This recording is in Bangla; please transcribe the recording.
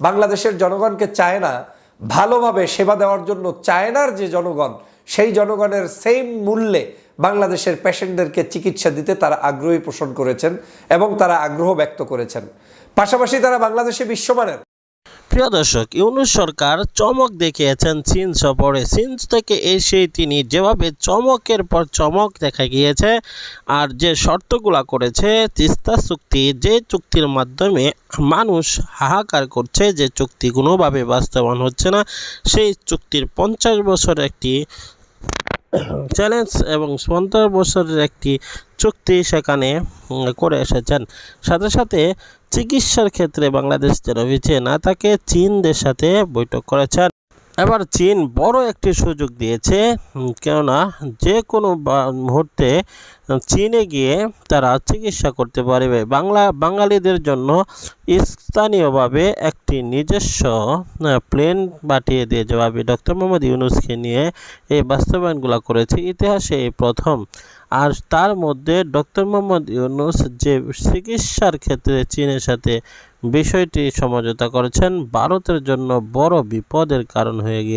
বাংলাদেশের জনগণকে চায় না ভালোভাবে সেবা দেওয়ার জন্য চায়নার যে জনগণ, সেই জনগণের সেম মূল্যে বাংলাদেশের পেশেন্টদেরকে চিকিৎসা দিতে তারা আগ্রহী পোষণ করেছেন এবং তারা আগ্রহ ব্যক্ত করেছেন। পাশাপাশি তারা বাংলাদেশে বিশ্বমানের প্রিয় দর্শক, ইউনুস সরকার চমক দেখিয়েছেন চীন সফরে। চীন থেকে এসে তিনি যেভাবে চমকের পর চমক দেখা গিয়েছে আর যে শর্তগুলা করেছে, তিস্তা চুক্তি, যে চুক্তির মাধ্যমে মানুষ হাহাকার করছে যে চুক্তি কোনোভাবে বাস্তবায়ন হচ্ছে না, সেই চুক্তির পঞ্চাশ বছর একটি চ্যালেঞ্জ এবং পঞ্চাশ বছরের একটি চুক্তি সেখানে করে এসেছেন। সাথে সাথে চিকিৎসার ক্ষেত্রে বাংলাদেশ যেন পিছিয়ে না থাকে চীনদের সাথে বৈঠক করেছেন। এবার চীন বড় একটি সুযোগ দিয়েছে কেননা যে কোনো মুহূর্তে চীনে গিয়ে তারা চিকিৎসা করতে পারবে। বাংলা, বাঙালিদের জন্য স্থানীয়ভাবে একটি নিজস্ব প্লেন পাঠিয়ে দিয়ে যেভাবে ডক্টর মোহাম্মদ ইউনুসকে নিয়ে এই বাস্তবায়নগুলো করেছে। ইতিহাসে এই প্রথম আর তার মধ্যে ডক্টর মোহাম্মদ ইউনুস যে চিকিৎসার ক্ষেত্রে চীনের সাথে বিষয়টি সমঝোতা করেছেন, ভারতের জন্য বড় বিপদের কারণ হয়ে গিয়ে